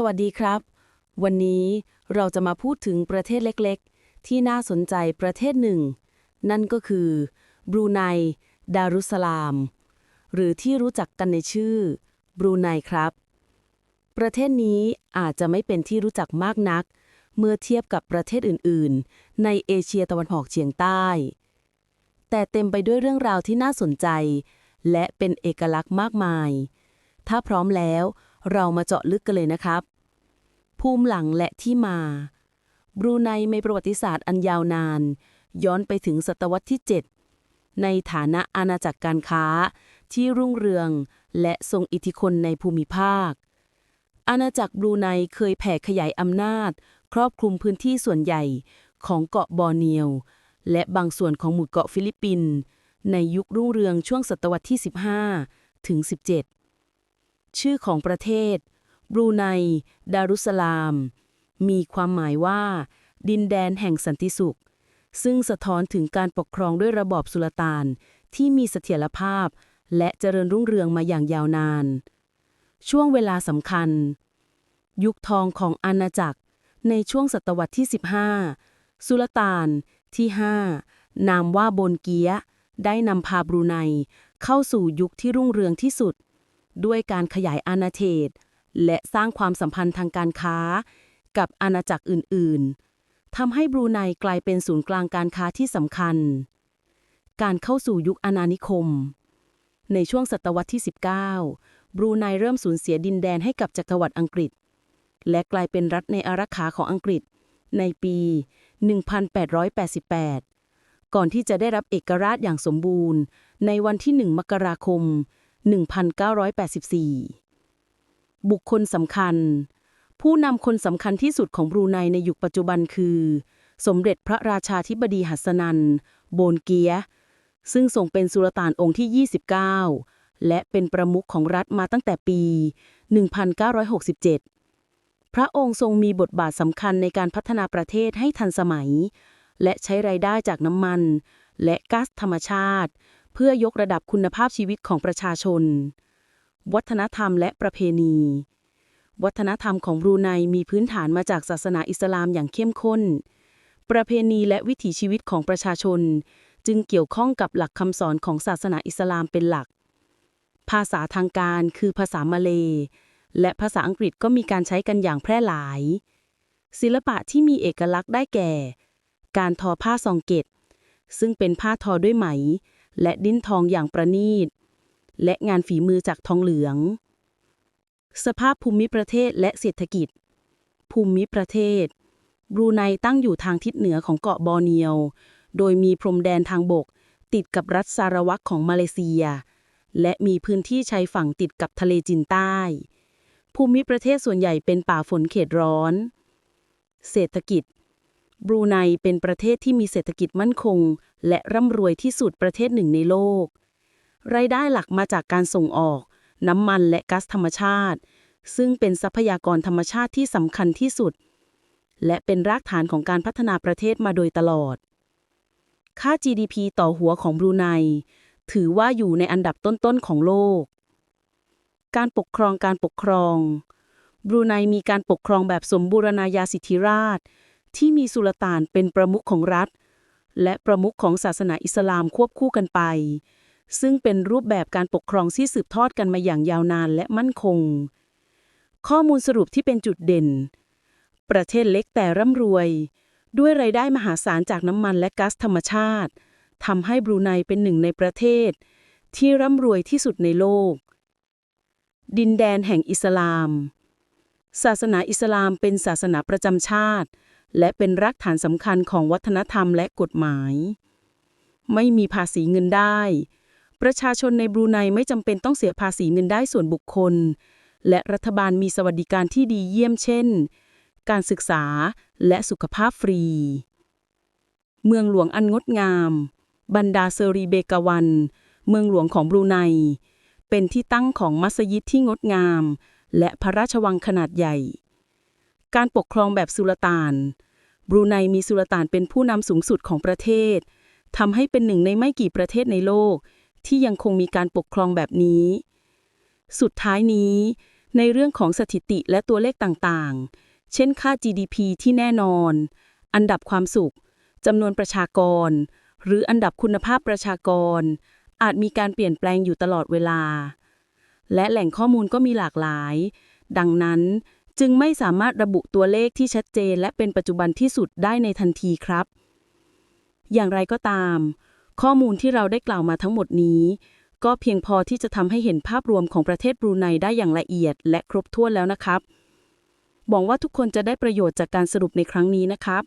สวัสดีครับ วันนี้เราจะมาพูดถึงประเทศเล็กๆ ที่น่าสนใจประเทศหนึ่ง นั่นก็คือบรูไน ดารุสสลาม หรือที่รู้จักกันในชื่อบรูไนครับ ประเทศนี้อาจจะไม่เป็นที่รู้จักมากนัก เมื่อเทียบกับประเทศอื่นๆ ในเอเชียตะวันออกเฉียงใต้ แต่เต็มไปด้วยเรื่องราวที่น่าสนใจ และเป็นเอกลักษณ์มากมาย ถ้าพร้อมแล้ว เรามาเจาะลึกกันเลยนะครับ ภูมิหลังและที่มา บรูไนมีประวัติศาสตร์อันยาวนาน ย้อนไปถึงศตวรรษที่ 7 ในฐานะอาณาจักรการค้า ที่รุ่งเรือง และทรงอิทธิพลในภูมิภาค อาณาจักรบรูไนเคยแผ่ขยายอำนาจ ครอบคลุมพื้นที่ส่วนใหญ่ของเกาะบอร์เนียว และบางส่วนของหมู่เกาะฟิลิปปินส์ในยุครุ่งเรืองช่วงศตวรรษที่ 15 ถึง 17 ชื่อของประเทศ บรูไน ดารุสลาม มีความหมายว่า ดินแดนแห่งสันติสุข ซึ่งสะท้อนถึงการปกครองด้วยระบอบสุลต่าน ที่มีเสถียรภาพ และเจริญรุ่งเรืองมาอย่างยาวนาน ช่วงเวลาสำคัญ ยุคทองของอาณาจักร ในช่วงศตวรรษที่ 15 สุลต่านที่ 5 นามว่าโบนเกียะได้นำพาบรูไนเข้าสู่ยุคที่รุ่งเรืองที่สุด ด้วยการขยายอาณาเขตและสร้างความสัมพันธ์ทางการค้า กับอาณาจักรอื่น ๆทำให้บรูไนกลายเป็นศูนย์กลางการค้าที่สำคัญ การเข้าสู่ยุคอาณานิคม ในช่วงศตวรรษที่ 19 บรูไนเริ่มสูญเสียดินแดนให้กับจักรวรรดิอังกฤษ และกลายเป็นรัฐในอารักขาของอังกฤษ ในปี 1888 ก่อนที่จะได้รับเอกราชอย่างสมบูรณ์ ในวันที่ 1 มกราคม 1984 บุคคลสำคัญ ผู้นำคนสำคัญที่สุดของบรูไนในยุคปัจจุบันคือ สมเด็จพระราชาธิบดีหัสนัน โบนเกีย ซึ่งทรงเป็นสุลต่านองค์ที่ 29 และเป็นประมุขของรัฐมาตั้งแต่ปี 1967 พระองค์ทรงมีบทบาทสำคัญในการพัฒนาประเทศให้ทันสมัย และใช้รายได้จากน้ำมัน และก๊าซธรรมชาติ พื่อยกระดับคุณภาพชีวิตของประชาชน วัฒนธรรมและประเพณี วัฒนธรรมของบรูไนมีพื้นฐานมาจากศาสนาอิสลามอย่างเข้มข้น ประเพณีและวิถีชีวิตของประชาชน จึงเกี่ยวข้องกับหลักคำสอนของศาสนาอิสลามเป็นหลัก ภาษาทางการคือภาษามาเล และภาษาอังกฤษก็มีการใช้กันอย่างแพร่หลาย ศิลปะที่มีเอกลักษณ์ได้แก่ การทอผ้าซองเกตซึ่งเป็นผ้าทอด้วยไหม และดิ้นทองอย่างประณีต และงานฝีมือจากทองเหลือง สภาพภูมิประเทศและเศรษฐกิจ ภูมิประเทศ บรูไนตั้งอยู่ทางทิศเหนือของเกาะบอร์เนียว โดยมีพรมแดนทางบก ติดกับรัฐซาราวักของมาเลเซีย และมีพื้นที่ชายฝั่งติดกับทะเลจีนใต้ ภูมิประเทศส่วนใหญ่เป็นป่าฝนเขตร้อน เศรษฐกิจ บรูไนเป็นประเทศที่มีเศรษฐกิจมั่นคง และร่ำรวยที่สุดประเทศหนึ่งในโลก รายได้หลักมาจากการส่งออก น้ำมันและก๊าซธรรมชาติ ซึ่งเป็นทรัพยากรธรรมชาติที่สำคัญที่สุด และเป็นรากฐานของการพัฒนาประเทศมาโดยตลอด ค่า GDP ต่อหัวของบรูไนถือว่าอยู่ในอันดับต้นๆของโลก การปกครองการปกครอง บรูไนมีการปกครองแบบสมบูรณาญาสิทธิราช ที่มีสุลต่านเป็นประมุขของรัฐ และประมุขของศาสนาอิสลามควบคู่กันไป ซึ่งเป็นรูปแบบการปกครองที่สืบทอดกันมาอย่างยาวนานและมั่นคง ข้อมูลสรุปที่เป็นจุดเด่น ประเทศเล็กแต่ร่ำรวย ด้วยรายได้มหาศาลจากน้ำมันและก๊าซธรรมชาติทำให้บรูไนเป็นหนึ่งในประเทศ ที่ร่ำรวยที่สุดในโลก ดินแดนแห่งอิสลาม ศาสนาอิสลามเป็นศาสนาประจำชาติ และเป็นรากฐานสำคัญของวัฒนธรรมและกฎหมาย ไม่มีภาษีเงินได้ ประชาชนในบรูไนไม่จำเป็นต้องเสียภาษีเงินได้ส่วนบุคคล และรัฐบาลมีสวัสดิการที่ดีเยี่ยมเช่น การศึกษาและสุขภาพฟรี เมืองหลวงอันงดงาม บันดาเซรีเบกาวัน เมืองหลวงของบรูไน เป็นที่ตั้งของมัสยิดที่งดงาม และพระราชวังขนาดใหญ่ การปกครองแบบสุลต่าน บรูไนมีสุลต่านเป็นผู้นำสูงสุดของประเทศทำให้เป็นหนึ่งในไม่กี่ประเทศในโลก ที่ยังคงมีการปกครองแบบนี้ สุดท้ายนี้ ในเรื่องของสถิติและตัวเลขต่างๆ เช่นค่า GDP ที่แน่นอน อันดับความสุขจำนวนประชากร หรืออันดับคุณภาพประชากร อาจมีการเปลี่ยนแปลงอยู่ตลอดเวลา และแหล่งข้อมูลก็มีหลากหลาย ดังนั้น จึงไม่สามารถระบุตัวเลขที่ชัดเจน และเป็นปัจจุบันที่สุดได้ในทันทีครับ อย่างไรก็ตาม ข้อมูลที่เราได้กล่าวมาทั้งหมดนี้ ก็เพียงพอที่จะทำให้เห็นภาพรวมของประเทศบรูไนได้อย่างละเอียด และครบถ้วนแล้วนะครับหวังว่าทุกคนจะได้ประโยชน์จากการสรุปในครั้งนี้นะครับ